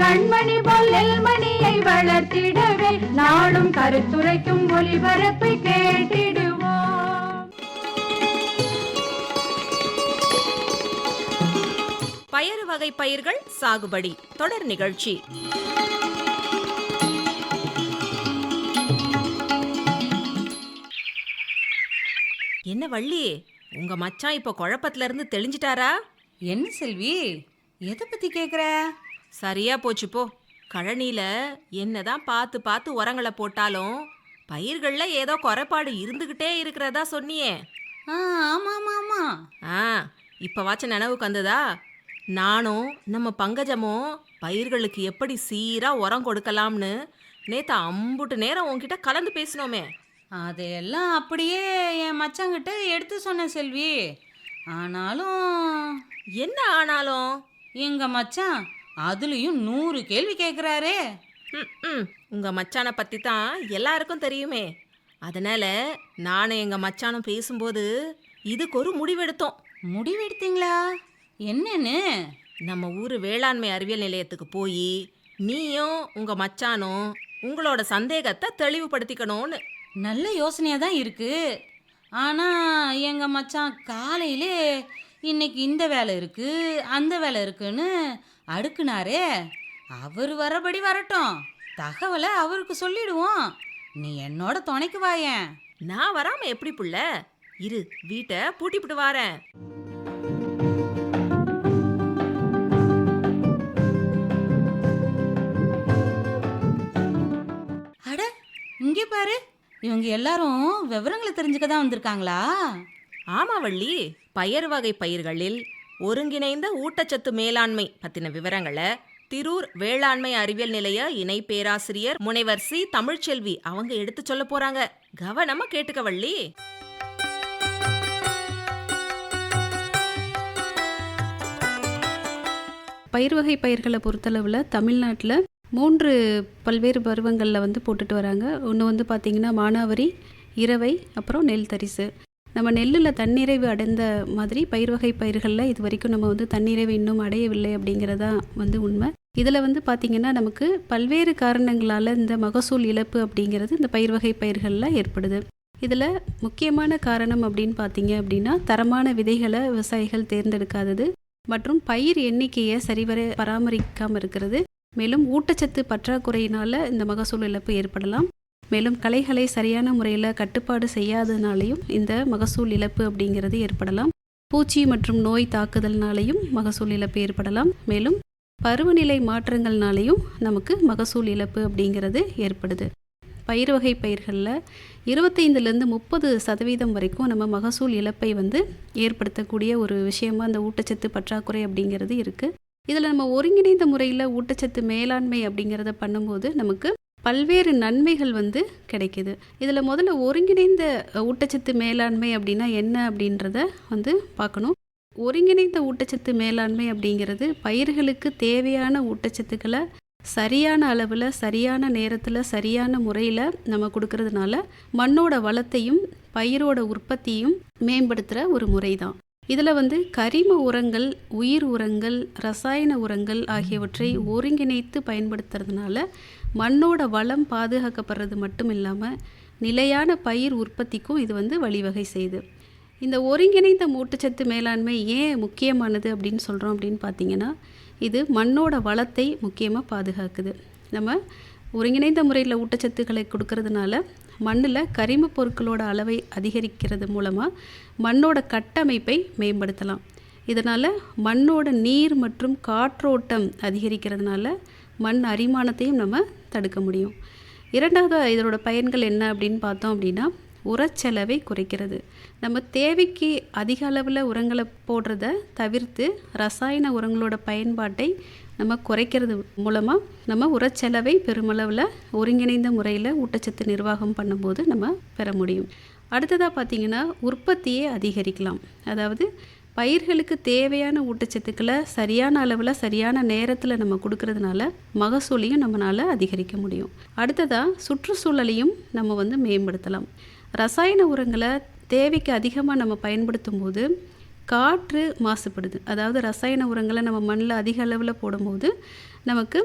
கண்மணி பொல்லல் மணியை வளர்த்திடவே நாடும் கருத்துரைக்கும் ஒளிபரப்பை கேட்டிடுவோம். பயறு வகை பயிர்கள் சாகுபடி தொடர் நிகழ்ச்சி. என்ன வள்ளி உங்க மச்சான் இப்ப குழப்பத்துல இருந்து தெளிஞ்சிட்டாரா? என்ன செல்வி எதை பத்தி கேக்குற? சரியா போச்சு போ. கழனியில என்னதான் பார்த்து பார்த்து உரங்களை போட்டாலும் பயிர்கள்ல ஏதோ குறைபாடு இருந்துகிட்டே இருக்கிறதா சொன்னியே. ஆ ஆமா ஆமா ஆமா ஆ இப்ப வாச்ச நினைவுக்கு வந்ததா நானும் நம்ம பங்கஜமும் பயிர்களுக்கு எப்படி சீரா உரம் கொடுக்கலாம்னு நேத்து அம்புட்டு நேரம் உன்கிட்ட கலந்து பேசினோமே. அதையெல்லாம் அப்படியே என் மச்சாங்கிட்ட எடுத்து சொன்னேன் செல்வி. ஆனாலும் என்ன ஆனாலும்? எங்க மச்சான் அதுலயும் நூறு கேள்வி கேக்குறாரே. ம், ம், உங்க மச்சானை பத்தி தான் எல்லாருக்கும் தெரியுமே. அதனால நானும் எங்க மச்சானும் பேசும்போது இதுக்கு ஒரு முடிவெடுத்தோம். முடிவெடுத்தீங்களா? என்னன்னு? நம்ம ஊர் வேளாண்மை அறிவியல் நிலையத்துக்கு போய் நீயும் உங்க மச்சானும் உங்களோட சந்தேகத்தை தெளிவுபடுத்திக்கணும்னு. நல்ல யோசனையா தான் இருக்கு. ஆனா எங்க மச்சான் காலையிலே இன்னைக்கு இந்த வேலை இருக்கு அந்த வேலை இருக்குன்னு அடுக்குனாரே. அவர் வரபடி வரட்டும். தகவலை அவருக்கு சொல்லிடுவோம். நீ என்னோட துணைக்கு வாயேன் நான் வராம எப்படி புள்ள? இரு வீட்டை பூட்டிப்புட்டு வாரேன். அட இங்கே பாரு. இவங்க எல்லாரும் விவரங்களை தெரிஞ்சுக்க தான் வந்திருக்காங்களா? ஆமா வள்ளி பயறு வகை பயிர்களில் ஒருங்கிணைந்த ஊட்டச்சத்து மேலாண்மை பத்தின விவரங்களை திரூர் வேளாண்மை அறிவியல் நிலைய இணை பேராசிரியர் முனைவர் சி. தமிழ்ச்செல்வி அவங்க எடுத்து சொல்ல போறாங்க. கவனமா கேட்டுக்க வள்ளி. பயிர் வகை பயிர்களை பொறுத்தளவில் தமிழ்நாட்டில் மூன்று பல்வேறு பருவங்களில் வந்து போட்டுட்டு வராங்க. ஒன்று வந்து பார்த்திங்கன்னா மானாவரி இரவை அப்புறம் நெல் தரிசு. நம்ம நெல்லில் தன்னிறைவு அடைந்த மாதிரி பயிர் வகை பயிர்களில் இது வரைக்கும் நம்ம வந்து தன்னிறைவு இன்னும் அடையவில்லை அப்படிங்கிறதா வந்து உண்மை. இதில் வந்து பார்த்திங்கன்னா நமக்கு பல்வேறு காரணங்களால் இந்த மகசூல் இழப்பு அப்படிங்கிறது இந்த பயிர் வகை பயிர்களில் ஏற்படுது. இதில் முக்கியமான காரணம் அப்படின்னு பார்த்தீங்க அப்படின்னா தரமான விதைகளை விவசாயிகள் தேர்ந்தெடுக்காதது மற்றும் பயிர் எண்ணிக்கையை சரிவர பராமரிக்காமல் இருக்கிறது. மேலும் ஊட்டச்சத்து பற்றாக்குறையினால் இந்த மகசூல் இழப்பு ஏற்படலாம். மேலும் கலைகளை சரியான முறையில் கட்டுப்பாடு செய்யாததுனாலையும் இந்த மகசூல் இழப்பு அப்படிங்கிறது ஏற்படலாம். பூச்சி மற்றும் நோய் தாக்குதல்னாலையும் மகசூல் இழப்பு ஏற்படலாம். மேலும் பருவநிலை மாற்றங்கள்னாலையும் நமக்கு மகசூல் இழப்பு அப்படிங்கிறது ஏற்படுது. பயிர் வகை பயிர்களில் இருபத்தைந்துலேருந்து முப்பது சதவீதம் வரைக்கும் நம்ம மகசூல் இழப்பை வந்து ஏற்படுத்தக்கூடிய ஒரு விஷயமா அந்த ஊட்டச்சத்து பற்றாக்குறை அப்படிங்கிறது இருக்குது இதில் நம்ம ஒருங்கிணைந்த முறையில் ஊட்டச்சத்து மேலாண்மை அப்படிங்கிறத பண்ணும்போது நமக்கு பல்வேறு நன்மைகள் வந்து கிடைக்குது. இதில் முதல்ல ஒருங்கிணைந்த ஊட்டச்சத்து மேலாண்மை அப்படின்னா என்ன அப்படின்றத வந்து பார்க்கணும். ஒருங்கிணைந்த ஊட்டச்சத்து மேலாண்மை அப்படிங்கிறது பயிர்களுக்கு தேவையான ஊட்டச்சத்துக்களை சரியான அளவில் சரியான நேரத்தில் சரியான முறையில் நம்ம கொடுக்கறதுனால மண்ணோட வளத்தையும் பயிரோட உற்பத்தியும் மேம்படுத்துகிற ஒரு முறை தான் இதில் வந்து கரிம உரங்கள் உயிர் உரங்கள் ரசாயன உரங்கள் ஆகியவற்றை ஒருங்கிணைத்து பயன்படுத்துறதுனால மண்ணோட வளம் பாதுகாக்கப்படுறது மட்டும் இல்லாமல் நிலையான பயிர் உற்பத்திக்கும் இது வந்து வழிவகை செய்யுது. இந்த ஒருங்கிணைந்த ஊட்டச்சத்து மேலாண்மை ஏன் முக்கியமானது அப்படின்னு சொல்கிறோம் அப்படின்னு பார்த்தீங்கன்னா இது மண்ணோட வளத்தை முக்கியமாக பாதுகாக்குது. நம்ம ஒருங்கிணைந்த முறையில் ஊட்டச்சத்துக்களை கொடுக்கறதுனால மண்ணில் கரிம பொருட்களோட அளவை அதிகரிக்கிறது மூலமாக மண்ணோட கட்டமைப்பை மேம்படுத்தலாம். இதனால் மண்ணோட நீர் மற்றும் காற்றோட்டம் அதிகரிக்கிறதுனால மண் அரிமானத்தையும் நம்ம தடுக்க முடியும். இரண்டாவது இதனோட பயன்கள் என்ன அப்படின்னு பார்த்தோம் அப்படின்னா உரச்செலவை குறைக்கிறது. நம்ம தேவைக்கு அதிக அளவில் உரங்களை போடுறத தவிர்த்து ரசாயன உரங்களோட பயன்பாட்டை நம்ம குறைக்கிறது மூலமாக நம்ம உரச்செலவை பெருமளவில் ஒருங்கிணைந்த முறையில் ஊட்டச்சத்து நிர்வாகம் பண்ணும்போது நம்ம பெற முடியும். அடுத்ததாக பார்த்திங்கன்னா உற்பத்தியை அதிகரிக்கலாம். அதாவது பயிர்களுக்கு தேவையான ஊட்டச்சத்துக்களை சரியான அளவில் சரியான நேரத்தில் நம்ம கொடுக்கறதுனால மகசூலையும் நம்மளால் அதிகரிக்க முடியும். அடுத்ததாக சுற்றுச்சூழலையும் நம்ம வந்து மேம்படுத்தலாம். ரசாயன உரங்களை தேவைக்கு அதிகமாக நம்ம பயன்படுத்தும் போது காற்று மாசுபடுது. அதாவது ரசாயன உரங்களை நம்ம மண்ணில் அதிக அளவில் போடும்போது நமக்கு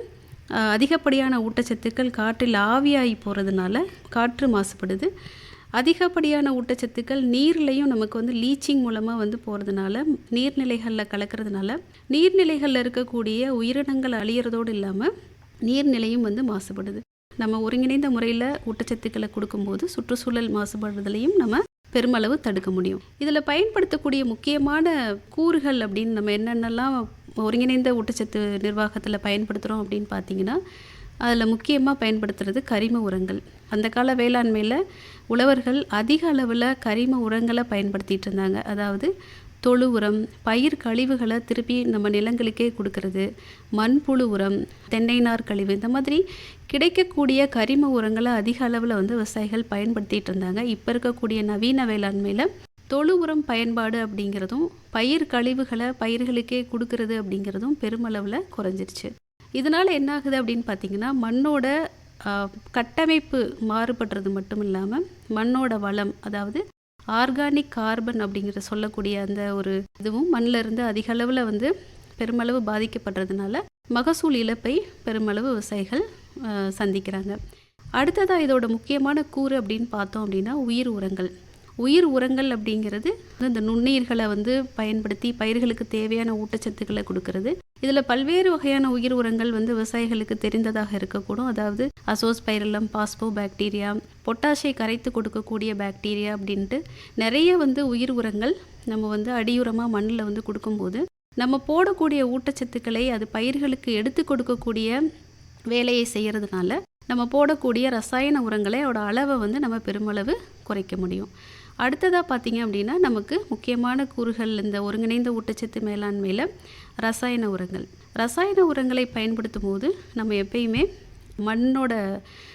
அதிகப்படியான ஊட்டச்சத்துக்கள் காற்றில் ஆவியாகி போகிறதுனால காற்று மாசுபடுது. அதிகப்படியான ஊட்டச்சத்துக்கள் நீர்லேயும் நமக்கு வந்து லீச்சிங் மூலமாக வந்து போகிறதுனால நீர்நிலைகளில் கலக்கிறதுனால நீர்நிலைகளில் இருக்கக்கூடிய உயிரினங்கள் அழியிறதோடு இல்லாமல் நீர்நிலையும் வந்து மாசுபடுது. நம்ம ஒருங்கிணைந்த முறையில் ஊட்டச்சத்துக்களை கொடுக்கும்போது சுற்றுச்சூழல் மாசுபடுறதுலையும் நம்ம பெருமளவு தடுக்க முடியும். இதில் பயன்படுத்தக்கூடிய முக்கியமான கூறுகள் அப்படின்னு நம்ம என்னென்னலாம் ஒருங்கிணைந்த ஊட்டச்சத்து நிர்வாகத்தில் பயன்படுத்துகிறோம் அப்படின்னு பார்த்தீங்கன்னா அதில் முக்கியமாக பயன்படுத்துறது கரிம உரங்கள். அந்த கால வேளாண்மையில் உழவர்கள் அதிக அளவில் கரிம உரங்களை பயன்படுத்திட்டு இருந்தாங்க. அதாவது தொழு உரம் பயிர் கழிவுகளை திருப்பி நம்ம நிலங்களுக்கே கொடுக்கறது மண்புழு உரம் தென்னைநார் கழிவு இந்த மாதிரி கிடைக்கக்கூடிய கரிம உரங்களை அதிக அளவில் வந்து விவசாயிகள் பயன்படுத்திட்டு இருந்தாங்க. இப்போ இருக்கக்கூடிய நவீன வேளாண்மையில் தொழு உரம் பயன்பாடு அப்படிங்கிறதும் பயிர் கழிவுகளை பயிர்களுக்கே கொடுக்கறது அப்படிங்கிறதும் பெருமளவில் குறைஞ்சிருச்சு. இதனால் என்ன ஆகுது அப்படின்னு பார்த்தீங்கன்னா மண்ணோட கட்டமைப்பு மாறுபடுறது மட்டும் இல்லாமல் மண்ணோட வளம் அதாவது ஆர்கானிக் கார்பன் அப்படிங்கிற சொல்லக்கூடிய அந்த ஒரு இதுவும் மண்ணில் இருந்து அதிக அளவில் வந்து பெருமளவு பாதிக்கப்படுறதுனால மகசூல் இழப்பை பெருமளவு விவசாயிகள் சந்திக்கிறாங்க. அடுத்ததாக இதோட முக்கியமான கூறு அப்படின்னு பார்த்தோம் அப்படின்னா உயிர் உரங்கள். உயிர் உரங்கள் அப்படிங்கிறது இந்த நுண்ணுயிர்களை வந்து பயன்படுத்தி பயிர்களுக்கு தேவையான ஊட்டச்சத்துக்களை கொடுக்கறது. இதில் பல்வேறு வகையான உயிர் உரங்கள் வந்து விவசாயிகளுக்கு தெரிந்ததாக இருக்கக்கூடும். அதாவது அசோஸ்பைரலம் பாஸ்போ பாக்டீரியா பொட்டாஷை கரைத்து கொடுக்கக்கூடிய பாக்டீரியா அப்படின்ட்டு நிறைய வந்து உயிர் உரங்கள் நம்ம வந்து அடியுரமாக மண்ணில் வந்து கொடுக்கும்போது நம்ம போடக்கூடிய ஊட்டச்சத்துக்களை அது பயிர்களுக்கு எடுத்து கொடுக்கக்கூடிய வேலையை செய்கிறதுனால நம்ம போடக்கூடிய ரசாயன உரங்களை அதோட அளவை வந்து நம்ம பெருமளவு குறைக்க முடியும். அடுத்ததாக பார்த்தீங்க அப்படின்னா நமக்கு முக்கியமான கூறுகள் இந்த ஒருங்கிணைந்த ஊட்டச்சத்து மேலாண்மையில் ரசாயன உரங்கள். ரசாயன உரங்களை பயன்படுத்தும் போது நம்ம எப்பயுமே மண்ணோட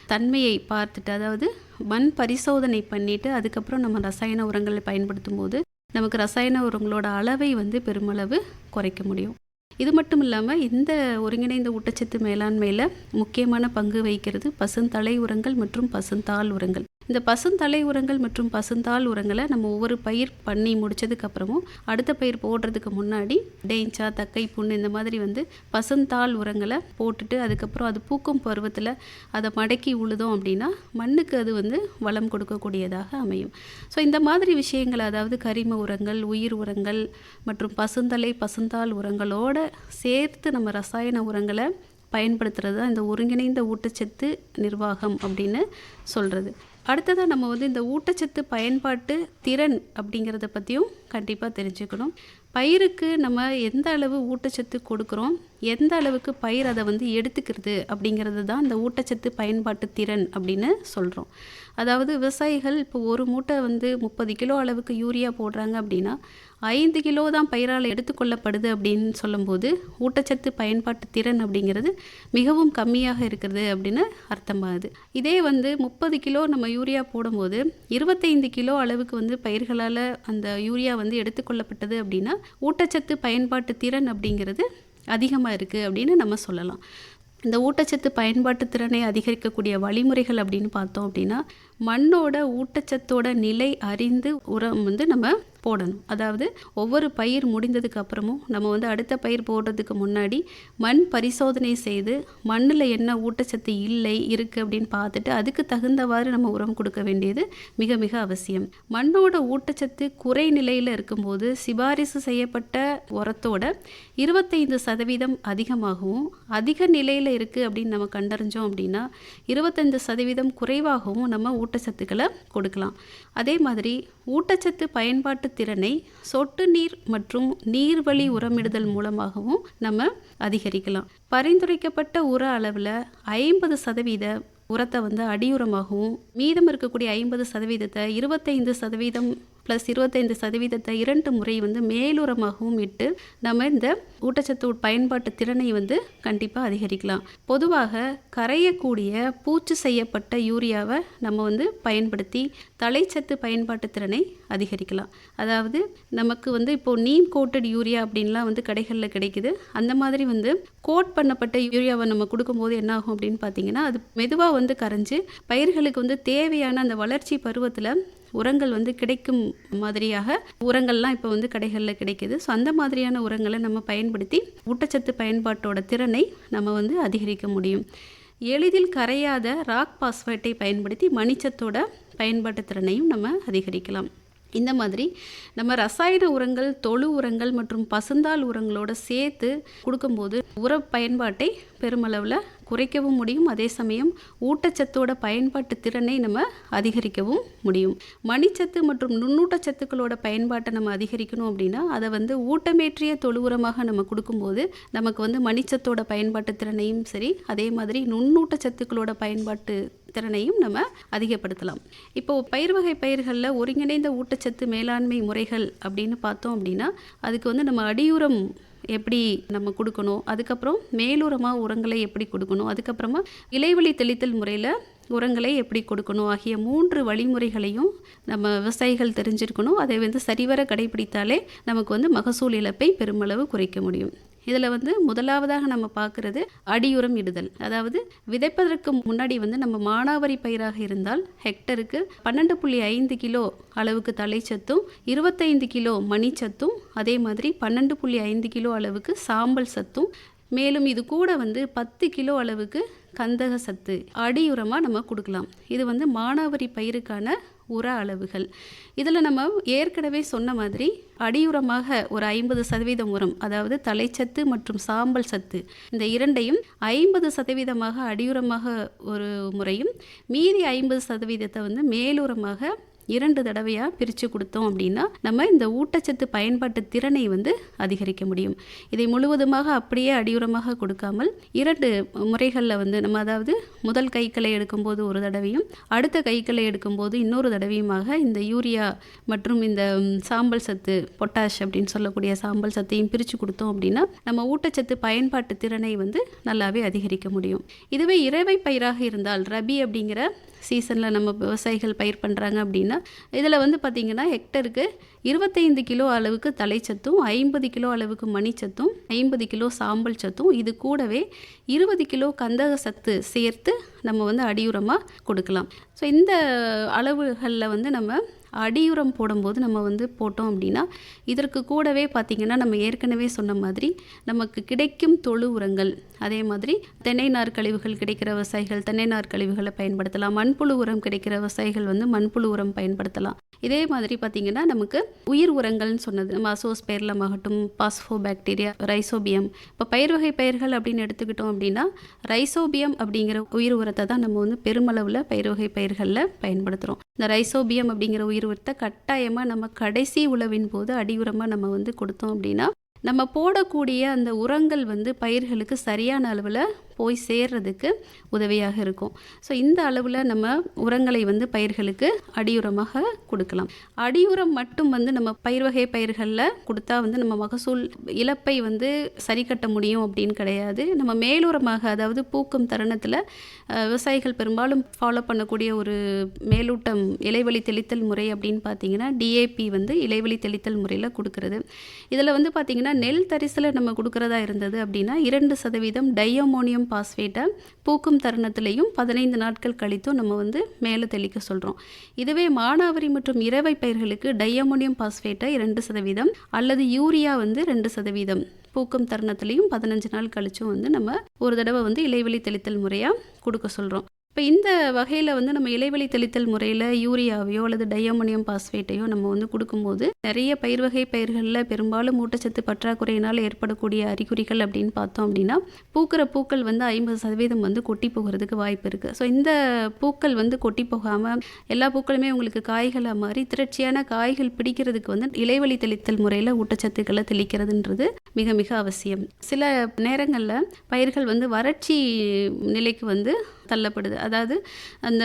தன்மையை பார்த்துட்டு அதாவது மண் பரிசோதனை பண்ணிவிட்டு அதுக்கப்புறம் நம்ம ரசாயன உரங்களை பயன்படுத்தும் போது நமக்கு ரசாயன உரங்களோட அளவை வந்து பெருமளவு குறைக்க முடியும். இது மட்டும் இல்லாமல் இந்த ஒருங்கிணைந்த ஊட்டச்சத்து மேலாண்மையில் முக்கியமான பங்கு வகிக்கிறது பசுந்தலை உரங்கள் மற்றும் பசுந்தாள் உரங்கள். இந்த பசுந்தலை உரங்கள் மற்றும் பசுந்தாள் உரங்களை நம்ம ஒவ்வொரு பயிர் பண்ணி முடித்ததுக்கப்புறமும் அடுத்த பயிர் போடுறதுக்கு முன்னாடி டேஞ்சா தக்கை புண்ணு இந்த மாதிரி வந்து பசுந்தாள் உரங்களை போட்டுட்டு அதுக்கப்புறம் அது பூக்கும் பருவத்தில் அதை மடக்கி உழுதோம் அப்படின்னா மண்ணுக்கு அது வந்து வளம் கொடுக்கக்கூடியதாக அமையும். ஸோ இந்த மாதிரி விஷயங்கள் அதாவது கரிம உரங்கள் உயிர் உரங்கள் மற்றும் பசுந்தலை பசுந்தாள் உரங்களோட சேர்த்து நம்ம ரசாயன உரங்களை பயன்படுத்துறது தான் இந்த ஒருங்கிணைந்த ஊட்டச்சத்து நிர்வாகம் அப்படின்னு சொல்கிறது அடுத்ததாக நம்ம வந்து இந்த ஊட்டச்சத்து பயன்பாட்டு திறன் அப்படிங்கிறத பற்றியும் கண்டிப்பாக தெரிஞ்சுக்கணும். பயிருக்கு நம்ம எந்த அளவு ஊட்டச்சத்து கொடுக்குறோம்? எந்த அளவுக்கு பயிர் அதை வந்து எடுத்துக்கிறது? அப்படிங்கிறது தான் இந்த ஊட்டச்சத்து பயன்பாட்டு திறன் அப்படின்னு சொல்கிறோம் அதாவது விவசாயிகள் இப்போ ஒரு மூட்டை வந்து முப்பது கிலோ அளவுக்கு யூரியா போடுறாங்க அப்படின்னா ஐந்து கிலோ தான் பயிரால் எடுத்துக்கொள்ளப்படுது அப்படின்னு சொல்லும்போது ஊட்டச்சத்து பயன்பாட்டு திறன் அப்படிங்கிறது மிகவும் கம்மியாக இருக்கிறது அப்படின்னு அர்த்தமாகுது. இதே வந்து முப்பது கிலோ நம்ம யூரியா போடும்போது இருபத்தைந்து கிலோ அளவுக்கு வந்து பயிர்களால் அந்த யூரியா வந்து எடுத்துக்கொள்ளப்பட்டது அப்படின்னா ஊட்டச்சத்து பயன்பாட்டு திறன் அப்படிங்கிறது அதிகமாக இருக்குது அப்படின்னு நம்ம சொல்லலாம். இந்த ஊட்டச்சத்து பயன்பாட்டு திறனை அதிகரிக்கக்கூடிய வழிமுறைகள் அப்படின்னு பார்த்தோம் அப்படின்னா மண்ணோட ஊட்டச்சத்தோட நிலை அறிந்து உரம் வந்து நம்ம போடணும். அதாவது ஒவ்வொரு பயிர் முடிந்ததுக்கு அப்புறமும் நம்ம வந்து அடுத்த பயிர் போடுறதுக்கு முன்னாடி மண் பரிசோதனை செய்து மண்ணில் என்ன ஊட்டச்சத்து இல்லை இருக்குது அப்படின்னு பார்த்துட்டு அதுக்கு தகுந்தவாறு நம்ம உரம் கொடுக்க வேண்டியது மிக மிக அவசியம். மண்ணோட ஊட்டச்சத்து குறை நிலையில் இருக்கும்போது சிபாரிசு செய்யப்பட்ட உரத்தோட இருபத்தைந்து சதவீதம் அதிகமாகவும் அதிக நிலையில் இருக்குது அப்படின்னு நம்ம கண்டறிஞ்சோம் அப்படின்னா இருபத்தைந்து சதவீதம் குறைவாகவும் நம்ம ஊட்டச்சத்துக்களை கொடுக்கலாம். அதே மாதிரி ஊட்டச்சத்து பயன்பாட்டு திறனை சொட்டு நீர் மற்றும் நீர்வழி உரமிடுதல் மூலமாகவும் நம்ம அதிகரிக்கலாம். பரிந்துரைக்கப்பட்ட உர அளவில் ஐம்பது சதவீத உரத்தை வந்து அடியுரமாகவும் மீதம் இருக்கக்கூடிய ஐம்பது சதவீதத்தை இருபத்தைந்து சதவீதம் ப்ளஸ் இருபத்தைந்து சதவீதத்தை இரண்டு முறை வந்து மேலுரமாகவும் இட்டு நம்ம இந்த ஊட்டச்சத்து பயன்பாட்டு திறனை வந்து கண்டிப்பாக அதிகரிக்கலாம். பொதுவாக கரையக்கூடிய பூச்சு செய்யப்பட்ட யூரியாவை நம்ம வந்து பயன்படுத்தி தலைச்சத்து பயன்பாட்டு திறனை அதிகரிக்கலாம். அதாவது நமக்கு வந்து இப்போது நீம் கோட்டட் யூரியா அப்படின்லாம் வந்து கடைகளில் கிடைக்குது. அந்த மாதிரி வந்து கோட் பண்ணப்பட்ட யூரியாவை நம்ம கொடுக்கும்போது என்ன ஆகும் அப்படின்னு பார்த்தீங்கன்னா அது மெதுவாக வந்து கரைஞ்சி பயிர்களுக்கு வந்து தேவையான அந்த வளர்ச்சி பருவத்தில் உரங்கள் வந்து கிடைக்கும் மாதிரியாக உரங்கள்லாம் இப்போ வந்து கடைகளில் கிடைக்கிது. ஸோ அந்த மாதிரியான உரங்களை நம்ம பயன்படுத்தி ஊட்டச்சத்து பயன்பாட்டோட திறனை நம்ம வந்து அதிகரிக்க முடியும். எளிதில் கரையாத ராக் பாஸ்பேட்டை பயன்படுத்தி மணிச்சத்தோட பயன்பாட்டு திறனையும் நம்ம அதிகரிக்கலாம். இந்த மாதிரி நம்ம ரசாயன உரங்கள் தொழு உரங்கள் மற்றும் பசுந்தால் உரங்களோட சேர்த்து கொடுக்கும்போது உர பயன்பாட்டை பெருமளவில் குறைக்கவும் முடியும். அதே சமயம் ஊட்டச்சத்தோட பயன்பாட்டு திறனை நம்ம அதிகரிக்கவும் முடியும். மணிச்சத்து மற்றும் நுண்ணூட்டச்சத்துக்களோட பயன்பாட்டை நம்ம அதிகரிக்கணும் அப்படின்னா அதை வந்து ஊட்டமேற்றிய தொழு உரமாக நம்ம கொடுக்கும்போது நமக்கு வந்து மணிச்சத்தோட பயன்பாட்டு திறனையும் சரி அதே மாதிரி நுண்ணூட்டச்சத்துக்களோட பயன்பாட்டு திறனையும் நம்ம அதிகப்படுத்தலாம். இப்போது பயிர் வகை பயிர்களில் ஒருங்கிணைந்த ஊட்டச்சத்து மேலாண்மை முறைகள் அப்படின்னு பார்த்தோம் அப்படின்னா அதுக்கு வந்து நம்ம அடியுரம் எப்படி நம்ம கொடுக்கணும் அதுக்கப்புறம் மேலுரமாக உரங்களை எப்படி கொடுக்கணும் அதுக்கப்புறமா இலைவழி தெளித்தல் முறையில் உரங்களை எப்படி கொடுக்கணும் ஆகிய மூன்று வழிமுறைகளையும் நம்ம விவசாயிகள் தெரிஞ்சிருக்கணும். அதை வந்து சரிவர கடைபிடித்தாலே நமக்கு வந்து மகசூல் இழப்பை பெருமளவு குறைக்க முடியும். இதில் வந்து முதலாவதாக நம்ம பார்க்குறது அடியுரம் இடுதல். அதாவது விதைப்பதற்கு முன்னாடி வந்து நம்ம மானாவரி பயிராக இருந்தால் ஹெக்டருக்கு பன்னெண்டு புள்ளி ஐந்து கிலோ அளவுக்கு தலைச்சத்தும் இருபத்தைந்து கிலோ மணிச்சத்தும் அதே மாதிரி பன்னெண்டு புள்ளி ஐந்து கிலோ அளவுக்கு சாம்பல் சத்தும் மேலும் இது கூட வந்து பத்து கிலோ அளவுக்கு கந்தக சத்து அடியுரமாக நம்ம கொடுக்கலாம். இது வந்து மானாவரி பயிருக்கான உர அளவுகள். இதில் நம்ம ஏற்கனவே சொன்ன மாதிரி அடியுரமாக ஒரு ஐம்பது சதவீதம் உரம் அதாவது தலைச்சத்து மற்றும் சாம்பல் சத்து இந்த இரண்டையும் ஐம்பது சதவீதமாக அடியுரமாக ஒரு முறையும் மீதி ஐம்பது சதவீதத்தை வந்து மேலுரமாக இரண்டு தடவையாக பிரித்து கொடுத்தோம் அப்படின்னா நம்ம இந்த ஊட்டச்சத்து பயன்பாட்டு திறனை வந்து அதிகரிக்க முடியும். இதை முழுவதுமாக அப்படியே அடியுரமாக கொடுக்காமல் இரண்டு முறைகளில் வந்து நம்ம அதாவது முதல் கைக்களை எடுக்கும்போது ஒரு தடவையும் அடுத்த கைக்களை எடுக்கும்போது இன்னொரு தடவையுமாக இந்த யூரியா மற்றும் இந்த சாம்பல் சத்து பொட்டாஷ் அப்படின்னு சொல்லக்கூடிய சாம்பல் சத்தையும் பிரித்து கொடுத்தோம் அப்படின்னா நம்ம ஊட்டச்சத்து பயன்பாட்டு திறனை வந்து நல்லாவே அதிகரிக்க முடியும். இதுவே இறவை பயிராக இருந்தால் ரபி அப்படிங்கிற சீசனில் நம்ம விவசாயிகள் பயிர் பண்ணுறாங்க அப்படின்னா இதில் வந்து பார்த்திங்கன்னா ஹெக்டருக்கு இருபத்தைந்து கிலோ அளவுக்கு தலைச்சத்தும் ஐம்பது கிலோ அளவுக்கு மணிச்சத்தும் ஐம்பது கிலோ சாம்பல் சத்தும் இது கூடவே இருபது கிலோ கந்தக சத்து சேர்த்து நம்ம வந்து அடியுரமாக கொடுக்கலாம். ஸோ இந்த அளவுகளில் வந்து நம்ம அடியுரம் போடும்போது நம்ம வந்து போட்டோம் அப்படின்னா இதற்கு கூடவே பார்த்திங்கன்னா நம்ம ஏற்கனவே சொன்ன மாதிரி நமக்கு கிடைக்கும் தொழு உரங்கள். அதே மாதிரி தென்னை நார் கழிவுகள் கிடைக்கிற விவசாயிகள் தென்னை நார் கழிவுகளை பயன்படுத்தலாம். மண்புழு உரம் கிடைக்கிற விவசாயிகள் வந்து மண்புழு உரம் பயன்படுத்தலாம். இதே மாதிரி பார்த்திங்கன்னா நமக்கு உயிர் உரங்கள்னு சொன்னது நம்ம அசோஸ்பேர்லம் ஆகட்டும் பாஸ்போ பாக்டீரியா ரைசோபியம். இப்போ பயிர் வகை பயிர்கள் அப்படின்னு எடுத்துக்கிட்டோம் அப்படின்னா ரைசோபியம் அப்படிங்கிற உயிர் உரத்தை தான் நம்ம வந்து பெருமளவில் பயிர் வகை பயிர்களில் பயன்படுத்துகிறோம் இந்த ரைசோபியம் அப்படிங்கிற உயிர் உரத்தை கட்டாயமாக நம்ம கடைசி உழவின் போது அடி உரமாக நம்ம வந்து கொடுத்தோம் அப்படின்னா நம்ம போடக்கூடிய அந்த உரங்கள் வந்து பயிர்களுக்கு சரியான அளவில் போய் சேர்றதுக்கு உதவியாக இருக்கும். ஸோ இந்த அளவில் நம்ம உரங்களை வந்து பயிர்களுக்கு அடியுரமாக கொடுக்கலாம். அடியுரம் மட்டும் வந்து நம்ம பயிர் வகை பயிர்களில் கொடுத்தா வந்து நம்ம மகசூல் இழப்பை வந்து சரி கட்ட முடியும் அப்படின்னு கிடையாது. நம்ம மேலுரமாக அதாவது பூக்கும் தருணத்தில் விவசாயிகள் பெரும்பாலும் ஃபாலோ பண்ணக்கூடிய ஒரு மேலூட்டம் இலைவழி தெளித்தல் முறை அப்படின்னு பார்த்தீங்கன்னா டிஏபி வந்து இலைவழி தெளித்தல் முறையில் கொடுக்கறது. இதில் வந்து பார்த்திங்கன்னா நெல் தரிசில் நம்ம கொடுக்குறதா இருந்தது அப்படின்னா இரண்டு சதவீதம் டையமோனியம் பாஸ்பேட்டை பூக்கும் தருணத்திலையும் பதினைந்து நாட்கள் கழித்தும் நம்ம வந்து மேலே தெளிக்க சொல்கிறோம் இதுவே மானாவரி மற்றும் இரவை பயிர்களுக்கு டையமோனியம் பாஸ்பேட்டை இரண்டு சதவீதம் அல்லது யூரியா வந்து ரெண்டு சதவீதம். பூக்கும் தருணத்துலேயும் பதினஞ்சு நாள் கழிச்சும் வந்து நம்ம ஒரு தடவை வந்து இலைவெளி தெளித்தல் முறையாக கொடுக்க சொல்கிறோம் இப்போ இந்த வகையில் வந்து நம்ம இலைவெளி தெளித்தல் முறையில் யூரியாவையோ அல்லது டையமோனியம் பாஸ்பேட்டையோ நம்ம வந்து கொடுக்கும்போது நிறைய பயிர் வகை பயிர்களில் பெரும்பாலும் ஊட்டச்சத்து பற்றாக்குறையினால் ஏற்படக்கூடிய அறிகுறிகள் அப்படின்னு பார்த்தோம் அப்படின்னா பூக்கிற பூக்கள் வந்து ஐம்பது சதவீதம் வந்து கொட்டி போகிறதுக்கு வாய்ப்பு இருக்குது ஸோ இந்த பூக்கள் வந்து கொட்டி போகாமல் எல்லா பூக்களுமே உங்களுக்கு காய்களாக மாதிரி திரட்சியான காய்கள் பிடிக்கிறதுக்கு வந்து இலைவெளி தெளித்தல் முறையில் ஊட்டச்சத்துக்களை தெளிக்கிறதுன்றது மிக மிக அவசியம். சில நேரங்களில் பயிர்கள் வந்து வறட்சி நிலைக்கு வந்து தள்ளப்படுது. அதாவது அந்த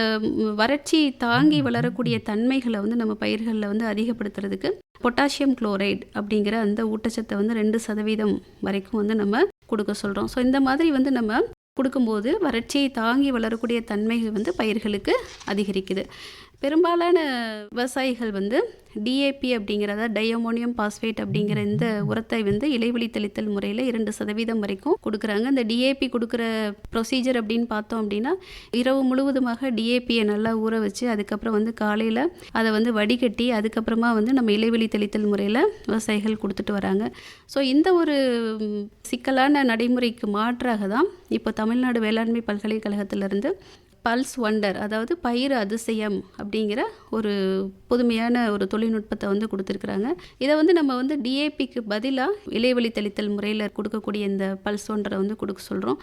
வறட்சி தாங்கி வளரக்கூடிய தன்மைகளை வந்து நம்ம பயிர்களில் வந்து அதிகப்படுத்துறதுக்கு பொட்டாசியம் குளோரைடு அப்படிங்கிற அந்த ஊட்டச்சத்தை வந்து ரெண்டு சதவீதம் வரைக்கும் வந்து நம்ம கொடுக்க சொல்கிறோம் ஸோ இந்த மாதிரி வந்து நம்ம கொடுக்கும்போது வறட்சியை தாங்கி வளரக்கூடிய தன்மைகள் வந்து பயிர்களுக்கு அதிகரிக்குது. பெரும்பாலான விவசாயிகள் வந்து டிஏபி அப்படிங்கிறத டையமோனியம் பாஸ்பேட் அப்படிங்கிற இந்த உரத்தை வந்து இலைவெளி தெளித்தல் முறையில் இரண்டு சதவீதம் வரைக்கும் கொடுக்குறாங்க. இந்த டிஏபி கொடுக்குற ப்ரொசீஜர் அப்படின்னு பார்த்தோம் அப்படின்னா இரவு முழுவதுமாக டிஏபியை நல்லா ஊற வச்சு அதுக்கப்புறம் வந்து காலையில் அதை வந்து வடிகட்டி அதுக்கப்புறமா வந்து நம்ம இலைவெளி தெளித்தல் முறையில் விவசாயிகள் கொடுத்துட்டு வராங்க. ஸோ இந்த ஒரு சிக்கலான நடைமுறைக்கு மாற்றாக தான் இப்போ தமிழ்நாடு வேளாண்மை பல்கலைக்கழகத்திலிருந்து பல்ஸ் ஒண்டர் அதாவது பயிர் அதிசயம் அப்படிங்கிற ஒரு புதுமையான ஒரு தொழில்நுட்பத்தை வந்து கொடுத்துருக்குறாங்க. இதை வந்து நம்ம வந்து டிஏபிக்கு பதிலாக இலைவழி தெளித்தல் முறையில் கொடுக்கக்கூடிய இந்த பல்ஸ் ஒண்டரை வந்து கொடுக்க சொல்கிறோம்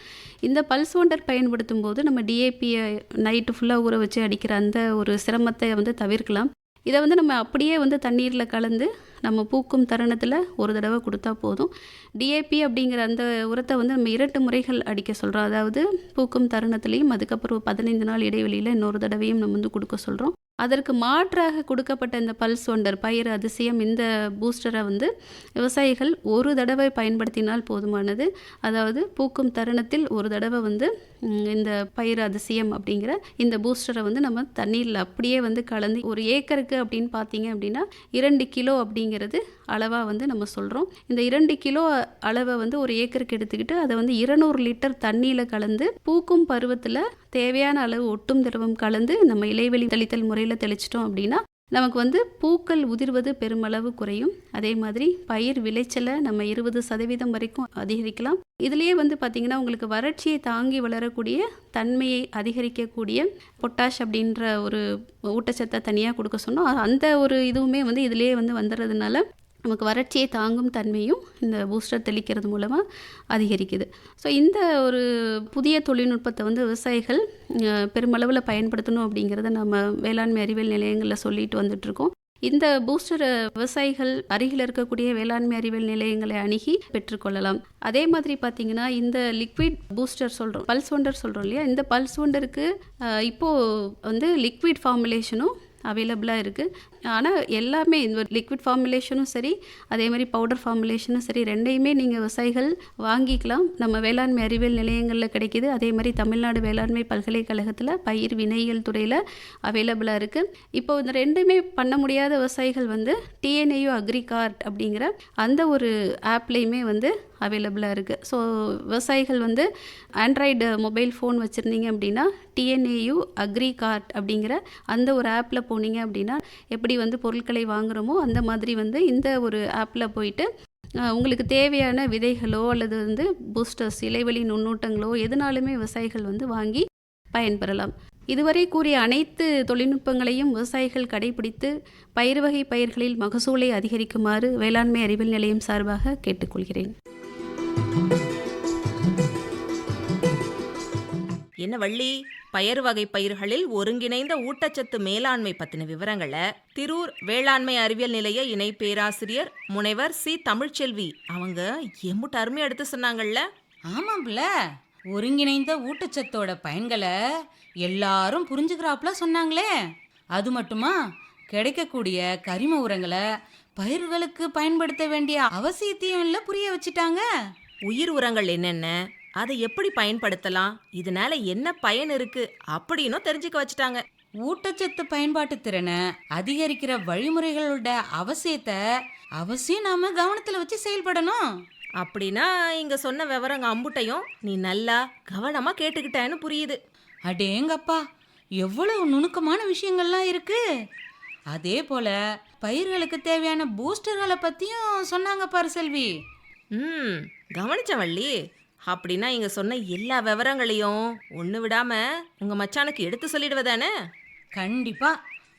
இந்த பல்ஸ் ஒண்டர் பயன்படுத்தும் போது நம்ம டிஏபியை நைட்டு ஃபுல்லாக ஊற வச்சு அடிக்கிற அந்த ஒரு சிரமத்தை வந்து தவிர்க்கலாம். இதை வந்து நம்ம அப்படியே வந்து தண்ணீரில் கலந்து நம்ம பூக்கும் தருணத்தில் ஒரு தடவை கொடுத்தா போதும். டிஏபி அப்படிங்கிற அந்த உரத்தை வந்து நம்ம இரண்டு முறைகள் அடிக்க சொல்கிறோம் அதாவது பூக்கும் தருணத்துலேயும் அதுக்கப்புறம் பதினைந்து நாள் இடைவெளியில் இன்னொரு தடவையும் நம்ம வந்து கொடுக்க சொல்கிறோம் அதற்கு மாற்றாக கொடுக்கப்பட்ட இந்த பல்ஸ் ஒண்டர் பயிர் அதிசயம் இந்த பூஸ்டரை வந்து விவசாயிகள் ஒரு தடவை பயன்படுத்தினால் போதுமானது. அதாவது பூக்கும் தருணத்தில் ஒரு தடவை வந்து இந்த பயிர் அதிசயம் அப்படிங்கிற இந்த பூஸ்டரை வந்து நம்ம தண்ணீரில் அப்படியே வந்து கலந்து ஒரு ஏக்கருக்கு அப்படின்னு பார்த்தீங்க அப்படின்னா இரண்டு கிலோ அப்படிங்கிறது அளவாக வந்து நம்ம சொல்கிறோம் இந்த இரண்டு கிலோ அளவை வந்து ஒரு ஏக்கருக்கு எடுத்துக்கிட்டு அதை வந்து இருநூறு லிட்டர் தண்ணியில் கலந்து பூக்கும் பருவத்தில் தேவையான அளவு ஒட்டும் திரவம் கலந்து நம்ம இலைவெளி தெளித்தல் முறையில் தெளிச்சிட்டோம் அப்படின்னா நமக்கு வந்து பூக்கள் உதிர்வது பெருமளவு குறையும். அதே மாதிரி பயிர் விளைச்சலை நம்ம இருபது சதவீதம் வரைக்கும் அதிகரிக்கலாம். இதுலேயே வந்து பார்த்திங்கன்னா உங்களுக்கு வறட்சியை தாங்கி வளரக்கூடிய தன்மையை அதிகரிக்கக்கூடிய பொட்டாஷ் அப்படின்ற ஒரு ஊட்டச்சத்தை தனியாக கொடுக்க சொன்னோம். அந்த ஒரு இதுவுமே வந்து இதுலேயே வந்து வந்துடுறதுனால நமக்கு வறட்சியை தாங்கும் தன்மையும் இந்த பூஸ்டர் தெளிக்கிறது மூலமாக அதிகரிக்குது. ஸோ இந்த ஒரு புதிய தொழில்நுட்பத்தை வந்து விவசாயிகள் பெருமளவில் பயன்படுத்தணும் அப்படிங்கிறத நம்ம வேளாண்மை அறிவியல் நிலையங்களில் சொல்லிட்டு வந்துட்ருக்கோம் இந்த பூஸ்டர் விவசாயிகள் அருகில் இருக்கக்கூடிய வேளாண்மை அறிவியல் நிலையங்களை அணுகி பெற்றுக்கொள்ளலாம். அதே மாதிரி பார்த்தீங்கன்னா இந்த லிக்விட் பூஸ்டர் சொல்கிறோம் பல்ஸ் ஒண்டர் சொல்கிறோம் இல்லையா? இந்த பல்ஸ் ஒண்டருக்கு இப்போது வந்து லிக்விட் ஃபார்முலேஷனும் அவைலபிளாக இருக்குது ஆனால் எல்லாமே இந்த லிக்விட் ஃபார்முலேஷனும் சரி அதே மாதிரி பவுடர் ஃபார்முலேஷனும் சரி ரெண்டையுமே நீங்கள் விவசாயிகள் வாங்கிக்கலாம். நம்ம வேளாண்மை அறிவியல் நிலையங்களில் கிடைக்கிது. அதே மாதிரி தமிழ்நாடு வேளாண்மை பல்கலைக்கழகத்தில் பயிர் வினையியல் துறையில் அவைலபிளாக இருக்குது இப்போ இந்த ரெண்டுமே பண்ண முடியாத விவசாயிகள் வந்து டிஎன்ஏயு அக்ரிகார்ட் அப்படிங்கிற அந்த ஒரு ஆப்லேயுமே வந்து அவைலபிளாக இருக்குது ஸோ விவசாயிகள் வந்து ஆண்ட்ராய்டு மொபைல் ஃபோன் வச்சுருந்தீங்க அப்படின்னா டிஎன்ஏயு அக்ரி கார்ட் அப்படிங்கிற அந்த ஒரு ஆப்பில் போனீங்க அப்படின்னா எப்படி வந்து பொருட்களை வாங்குகிறோமோ அந்த மாதிரி வந்து இந்த ஒரு ஆப்பில் போயிட்டு உங்களுக்கு தேவையான விதைகளோ அல்லது வந்து பூஸ்டர்ஸ் இலைவெளி நுண்ணூட்டங்களோ எதுனாலுமே விவசாயிகள் வந்து வாங்கி பயன்பெறலாம். இதுவரை கூறிய அனைத்து தொழில்நுட்பங்களையும் விவசாயிகள் கடைபிடித்து பயிர் வகை பயிர்களில் மகசூலை அதிகரிக்குமாறு வேளாண்மை அறிவியல் நிலையம் சார்பாக கேட்டுக்கொள்கிறேன். என்ன வள்ளி? பயறு வகை பயிர்களில் ஒருங்கிணைந்த ஊட்டச்சத்து மேலாண்மை பத்தின விவரங்களை திரூர் வேளாண்மை அறிவியல் நிலைய இணை பேராசிரியர் முனைவர் சி. தமிழ்ச்செல்வி அவங்க எம்புட்டு அருமையா எடுத்து சொன்னாங்கல்ல. ஆமாம்ல. ஒருங்கிணைந்த ஊட்டச்சத்தோட பயன்களை எல்லாரும் புரிஞ்சுக்கிறாப்புல சொன்னாங்களே. அது மட்டுமா? கிடைக்கக்கூடிய கரிம உரங்களை பயிர்களுக்கு பயன்படுத்த வேண்டிய அவசியத்தையும் இல்லை புரிய வச்சுட்டாங்க. உயிர் உரங்கள் என்னென்ன? அதை எப்படி பயன்படுத்தலாம்? இதனால என்ன பயன் இருக்கு? அப்படின்னும் தெரிஞ்சுக்க வச்சுட்டாங்க. ஊட்டச்சத்து பயன்பாட்டு திறனை அதிகரிக்கிற வழிமுறைகளோட அவசியத்தை அவசியம் நாம கவனத்துல வச்சு செயல்படணும். அப்படின்னா இங்க சொன்ன விவரங்க அம்புட்டையும் நீ நல்லா கவனமா கேட்டுக்கிட்டேன்னு புரியுது. அடேங்கப்பா எவ்வளவு நுணுக்கமான விஷயங்கள்லாம் இருக்கு. அதே போல பயிர்களுக்கு தேவையான பூஸ்டர்களை பத்தியும் சொன்னாங்க பாரு செல்வி. ம் கவனிச்ச வள்ளி. அப்படின்னா இங்க சொன்ன எல்லா விவரங்களையும் ஒன்று விடாம உங்க மச்சானுக்கு எடுத்து சொல்லிடுவதானே கண்டிப்பா.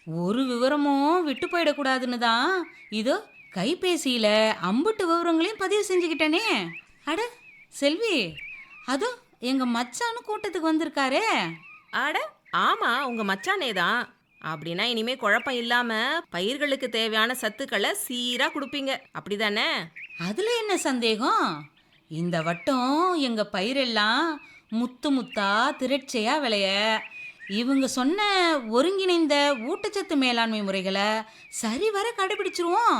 ஒரு விவரமும் விட்டு போயிடக்கூடாதுன்னு தான் இதோ கைபேசியில அம்புட்டு விவரங்களையும் பதிவு செஞ்சுக்கிட்டேனே. அட செல்வி அதோ எங்க மச்சானு கூட்டத்துக்கு வந்திருக்காரே. ஆட ஆமா உங்க மச்சானே தான் அப்படின்னா இனிமே குழப்பம் இல்லாம பயிர்களுக்கு தேவையான சத்துக்களை சீரா கொடுப்பீங்க. அப்படிதானே? அதுல என்ன சந்தேகம்? இந்த வட்டம் எங்கள் பயிரெல்லாம் முத்து முத்தா திரட்சையாக விளைய. இவங்க சொன்ன ஒருங்கிணைந்த ஊட்டச்சத்து மேலாண்மை முறைகளை சரிவர கடைபிடிச்சிருவோம்.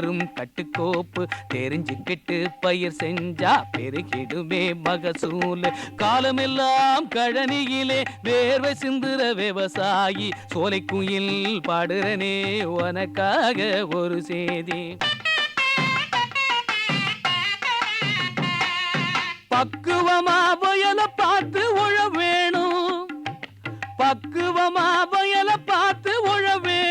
கட்டுக்கோப்பு. தெரிஞ்சுக்கிட்டு பயிர் செஞ்சா பெருகிடுமே மகசூல். காலமெல்லாம் கழனியிலே வேர்வை சிந்துற விவசாயி. சோலை குயில் பாடுறனே உனக்காக ஒரு செய்தி பக்குவமா புயல பார்த்து உழ வேணும். பக்குவமா புயல பார்த்து உழ வேணும்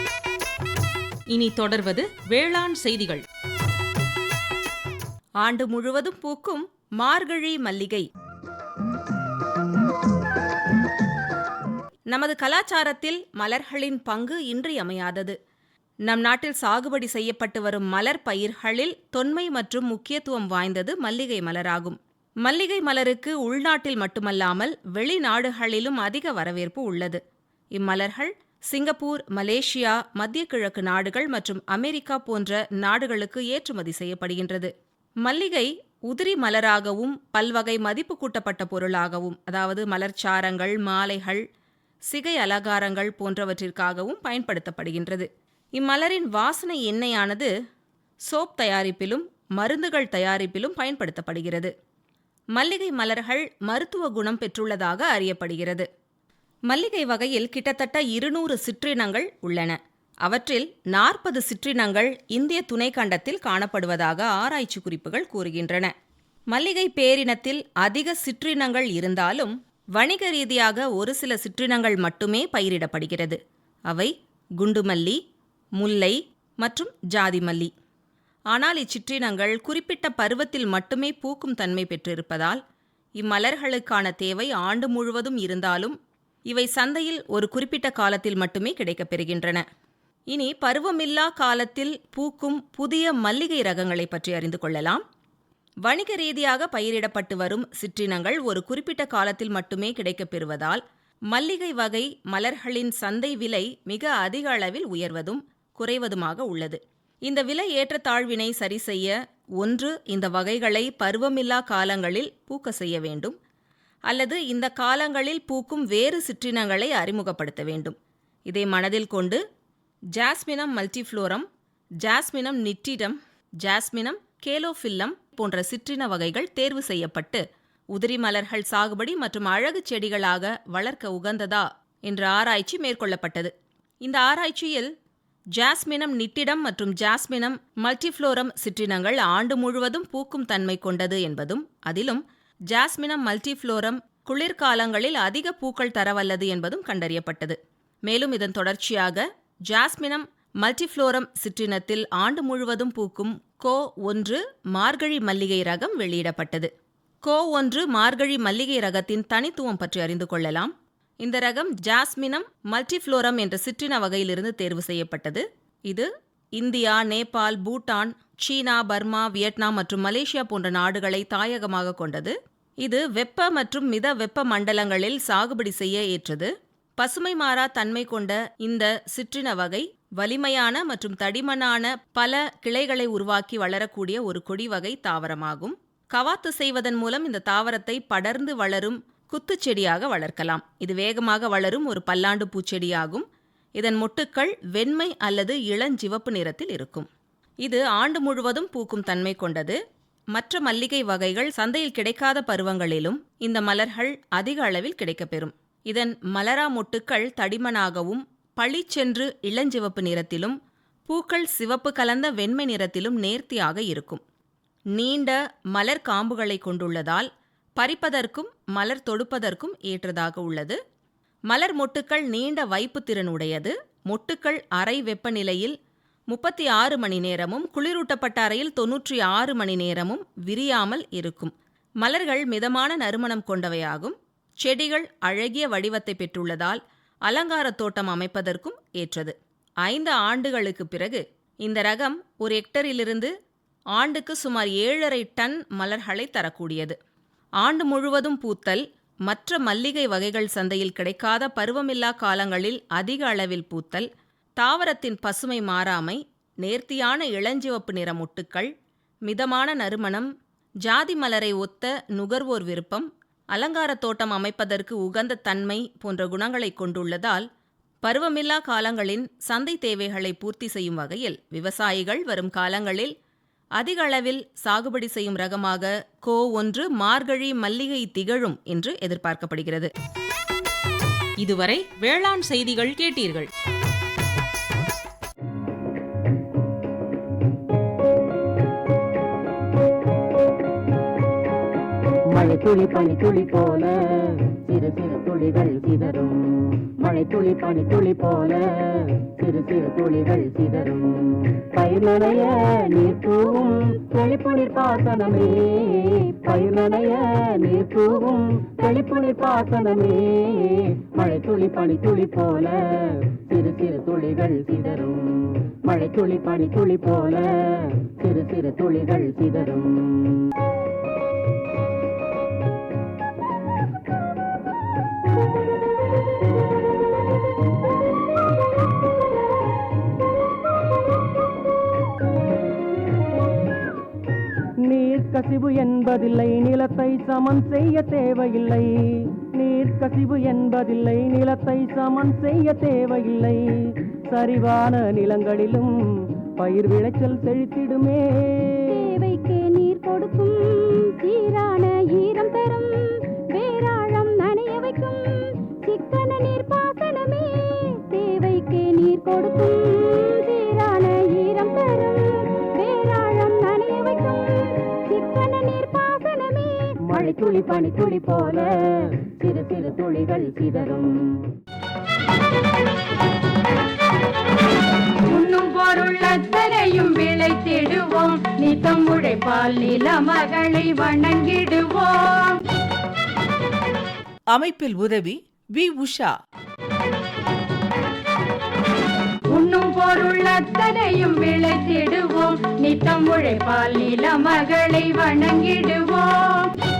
இனி தொடர்வது வேளாண் செய்திகள். ஆண்டு முழுவதும் பூக்கும் மார்கழி மல்லிகை. நமது கலாச்சாரத்தில் மலர்களின் பங்கு இன்றியமையாதது. நம் நாட்டில் சாகுபடி செய்யப்பட்டு வரும் மலர் பயிர்களில் தொன்மை மற்றும் முக்கியத்துவம் வாய்ந்தது மல்லிகை மலராகும். மல்லிகை மலருக்கு உள்நாட்டில் மட்டுமல்லாமல் வெளிநாடுகளிலும் அதிக வரவேற்பு உள்ளது. இம்மலர்கள் சிங்கப்பூர் மலேசியா மத்திய கிழக்கு நாடுகள் மற்றும் அமெரிக்கா போன்ற நாடுகளுக்கு ஏற்றுமதி செய்யப்படுகின்றது. மல்லிகை உதிரி மலராகவும் பல்வகை மதிப்பு கூட்டப்பட்ட பொருளாகவும் அதாவது மலர்ச்சாரங்கள் மாலைகள் சிகை அலங்காரங்கள் போன்றவற்றிற்காகவும் பயன்படுத்தப்படுகின்றது. இம்மலரின் வாசனை எண்ணெயானது சோப் தயாரிப்பிலும் மருந்துகள் தயாரிப்பிலும் பயன்படுத்தப்படுகிறது. மல்லிகை மலர்கள் மருத்துவ குணம் பெற்றுள்ளதாக அறியப்படுகிறது. மல்லிகை வகையில் கிட்டத்தட்ட இருநூறு சிற்றினங்கள் உள்ளன. அவற்றில் நாற்பது சிற்றினங்கள் இந்திய துணைக்கண்டத்தில் காணப்படுவதாக ஆராய்ச்சி குறிப்புகள் கூறுகின்றன. மல்லிகை பேரினத்தில் அதிக சிற்றினங்கள் இருந்தாலும் வணிக ரீதியாக ஒரு சில சிற்றினங்கள் மட்டுமே பயிரிடப்படுகிறது. அவை குண்டுமல்லி முல்லை மற்றும் ஜாதிமல்லி ஆனால் இச்சிற்றினங்கள் குறிப்பிட்ட பருவத்தில் மட்டுமே பூக்கும் தன்மை பெற்றிருப்பதால் இம்மலர்களுக்கான தேவை ஆண்டு முழுவதும் இருந்தாலும் இவை சந்தையில் ஒரு குறிப்பிட்ட காலத்தில் மட்டுமே கிடைக்கப்பெறுகின்றன இனி பருவமில்லா காலத்தில் பூக்கும் புதிய மல்லிகை ரகங்களை பற்றி அறிந்து கொள்ளலாம். வணிக ரீதியாக பயிரிடப்பட்டு வரும் சிற்றினங்கள் ஒரு குறிப்பிட்ட காலத்தில் மட்டுமே கிடைக்கப்பெறுவதால் மல்லிகை வகை மலர்களின் சந்தை விலை மிக அதிக அளவில் உயர்வதும் குறைவதுமாக உள்ளது. இந்த விலை ஏற்றத்தாழ்வினை சரி செய்ய ஒன்று இந்த வகைகளை பருவமில்லா காலங்களில் பூக்க செய்ய வேண்டும். அல்லது இந்த காலங்களில் பூக்கும் வேறு சிற்றினங்களை அறிமுகப்படுத்த வேண்டும். இதை மனதில் கொண்டு ஜாஸ்மினம் மல்டிஃப்ளோரம் ஜாஸ்மினம் நிட்டிடம் ஜாஸ்மினம் கேலோஃபில்லம் போன்ற சிற்றின வகைகள் தேர்வு செய்யப்பட்டு உதிரி மலர்கள் சாகுபடி மற்றும் அழகு செடிகளாக வளர்க்க உகந்ததா என்ற ஆராய்ச்சி மேற்கொள்ளப்பட்டது. இந்த ஆராய்ச்சியில் ஜாஸ்மினம் நிட்டிடம் மற்றும் ஜாஸ்மினம் மல்டிஃப்ளோரம் சிற்றினங்கள் ஆண்டு முழுவதும் பூக்கும் தன்மை கொண்டது என்பதும் அதிலும் ஜாஸ்மினம் மல்டிஃப்ளோரம் குளிர்காலங்களில் அதிக பூக்கள் தரவல்லது என்பதும் கண்டறியப்பட்டது. மேலும் இதன் தொடர்ச்சியாக ஜாஸ்மினம் மல்டிஃப்ளோரம் சிற்றினத்தில் ஆண்டு முழுவதும் பூக்கும் கோ ஒன்று மார்கழி மல்லிகை ரகம் வெளியிடப்பட்டது. கோ ஒன்று மார்கழி மல்லிகை ரகத்தின் தனித்துவம் பற்றி அறிந்து கொள்ளலாம். இந்த ரகம் ஜாஸ்மினம் மல்டிஃப்ளோரம் என்ற சிற்றின வகையிலிருந்து தேர்வு செய்யப்பட்டது. இது India Nepal Bhutan China Burma Vietnam மற்றும் மலேசியா போன்ற நாடுகளை தாயகமாக கொண்டது. இது வெப்ப மற்றும் மித வெப்ப மண்டலங்களில் சாகுபடி செய்ய ஏற்றது. பசுமை மாறா தன்மை கொண்ட இந்த சிற்றின வகை வலிமையான மற்றும் தடிமனான பல கிளைகளை உருவாக்கி வளரக்கூடிய ஒரு கொடி வகை தாவரமாகும். கவாத்து செய்வதன் மூலம் இந்த தாவரத்தை படர்ந்து வளரும் குத்துச்செடியாக வளர்க்கலாம். இது வேகமாக வளரும் ஒரு பல்லாண்டு பூச்செடியாகும். இதன் மொட்டுக்கள் வெண்மை அல்லது இளஞ்சிவப்பு நிறத்தில் இருக்கும். இது ஆண்டு முழுவதும் பூக்கும் தன்மை கொண்டது. மற்ற மல்லிகை வகைகள் சந்தையில் கிடைக்காத பருவங்களிலும் இந்த மலர்கள் அதிக அளவில் கிடைக்கப்பெறும். இதன் மலரா மொட்டுக்கள் தடிமனாகவும் பளிச்சென்று இளஞ்சிவப்பு நிறத்திலும் பூக்கள் சிவப்பு கலந்த வெண்மை நிறத்திலும் நேர்த்தியாக இருக்கும். நீண்ட மலர் காம்புகளை கொண்டுள்ளதால் பறிப்பதற்கும் மலர் தொடுப்பதற்கும் ஏற்றதாக உள்ளது. மலர் மொட்டுக்கள் நீண்ட வைப்புத் திறன் உடையது மொட்டுக்கள் அறை வெப்பநிலையில் முப்பத்தி ஆறு மணி நேரமும் குளிரூட்டப்பட்ட அறையில் தொன்னூற்றி ஆறு மணி நேரமும் விரியாமல் இருக்கும். மலர்கள் மிதமான நறுமணம் கொண்டவையாகும். செடிகள் அழகிய வடிவத்தை பெற்றுள்ளதால் அலங்கார தோட்டம் அமைப்பதற்கும் ஏற்றது. ஐந்து ஆண்டுகளுக்கு பிறகு இந்த ரகம் ஒரு ஹெக்டரிலிருந்து ஆண்டுக்கு சுமார் ஏழரை டன் மலர்களை தரக்கூடியது. ஆண்டு முழுவதும் பூத்தல் மற்ற மல்லிகை வகைகள் சந்தையில் கிடைக்காத பருவமில்லா காலங்களில் அதிக அளவில் பூத்தல் தாவரத்தின் பசுமை மாறாமை நேர்த்தியான இளஞ்சிவப்பு நிற மொட்டுக்கள் மிதமான நறுமணம் ஜாதி மலரை ஒத்த நுகர்வோர் விருப்பம் அலங்கார தோட்டம் அமைப்பதற்கு உகந்த தன்மை போன்ற குணங்களை கொண்டுள்ளதால் பருவமில்லா காலங்களின் சந்தை தேவைகளை பூர்த்தி செய்யும் வகையில் விவசாயிகள் வரும் காலங்களில் அதிக அளவில் சாகுபடி செய்யும் ரகமாக கோ ஒன்று மார்கழி மல்லிகை திகழும் என்று எதிர்பார்க்கப்படுகிறது. இதுவரை வேளாண் செய்திகள் கேட்டீர்கள். துளி பனி துளி போல சிறு சிறு துளிகள் சிதறும். மழை துளி பனி துளி போல சிறு சிறு துளிகள் சிதறும். பயிர்நனைய நீர் தூவும் வெளிப்புணிர் பாசனமே. பயிர்நனைய நீர் தூவும் வெளிப்புணிர் பாசனமே. மழை துளி பனி துளி போல சிறு சிறு துளிகள் சிதறும். மழை துளி பனி துளி போல சிறு சிறு துளிகள் சிதறும். கசிவு என்பதில்லை நிலத்தை சமன் செய்ய தேவையில்லை. நீர் கசிவு என்பதில்லை நிலத்தை சமன் செய்ய தேவையில்லை. சரிவான நிலங்களிலும் பயிர் விளைச்சல் செழித்திடுமே தேவைக்கு நீர் கொடுக்கும் சீரான ஈரம் தரும் வேராழம் நனைய வைக்கும் சிக்கன நீர் பாசனமே தேவைக்கு நீர் கொடுக்கும் துளி பனி துளி போல சிறு சிறு துளிகள் சிதறும். உண்ணும் பொருள் அத்தனையும் விளைத்திடுவோம் நித்தம் உழைப்பால் நில மகளை வணங்கிடுவோம். அமைப்பில் உதவி வி. உஷா. உண்ணும் பொருள் அத்தனையும் விளைத்திடுவோம் நித்தம் உழைப்பால் நில மகளை வணங்கிடுவோம்.